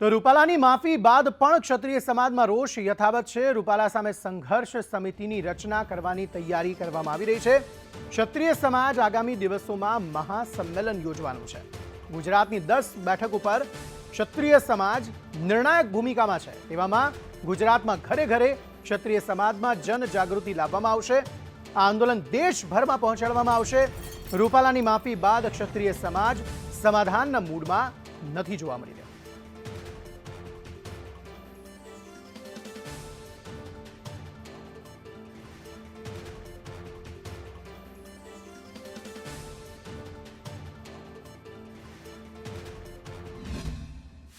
તો રૂપાલાની માફી બાદ પણ ક્ષત્રિય સમાજમાં રોષ યથાવત છે. રૂપાલા સામે સંઘર્ષ સમિતિની રચના કરવાની તૈયારી કરવામાં આવી રહી છે. ક્ષત્રિય સમાજ આગામી દિવસોમાં મહાસંમેલન યોજવાનું છે. ગુજરાતની દસ બેઠક ઉપર ક્ષત્રિય સમાજ નિર્ણાયક ભૂમિકામાં છે. તેવામાં ગુજરાતમાં ઘરે ઘરે ક્ષત્રિય સમાજમાં જનજાગૃતિ લાવવામાં આવશે. આ આંદોલન દેશભરમાં પહોંચાડવામાં આવશે. રૂપાલાની માફી બાદ ક્ષત્રિય સમાજ સમાધાનના મૂડમાં નથી જોવા મળી રહ્યો.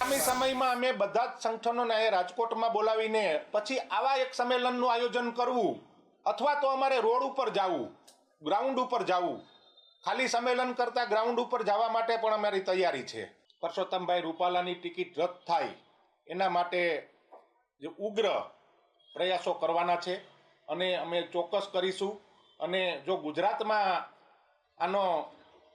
આગામી સમયમાં અમે બધા જ સંગઠનોને રાજકોટમાં બોલાવીને પછી આવા એક સંમેલનનું આયોજન કરવું અથવા તો અમારે રોડ ઉપર જવું, ગ્રાઉન્ડ ઉપર જવું. ખાલી સંમેલન કરતા ગ્રાઉન્ડ ઉપર જવા માટે પણ અમારી તૈયારી છે. પરસોત્તમભાઈ રૂપાલાની ટિકિટ રદ થાય. એના માટે જે ઉગ્ર પ્રયાસો કરવાના છે અને અમે ચોક્કસ કરીશું. અને જો ગુજરાતમાં આનો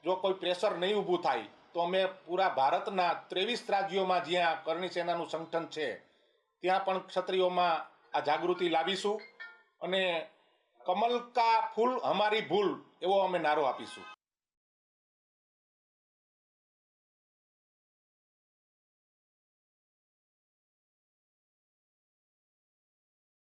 જો કોઈ પ્રેશર નહીં ઊભું થાય તો અમે પૂરા ભારતના ત્રેવીસ રાજ્યોમાં જ્યાં કરણી સેનાનું સંગઠન છે, ત્યાં પણ ક્ષત્રિયોમાં આ જાગૃતિ લાવીશું અને કમલ કા ફૂલ હમારી ભૂલ એવો અમે નારો આપીશું.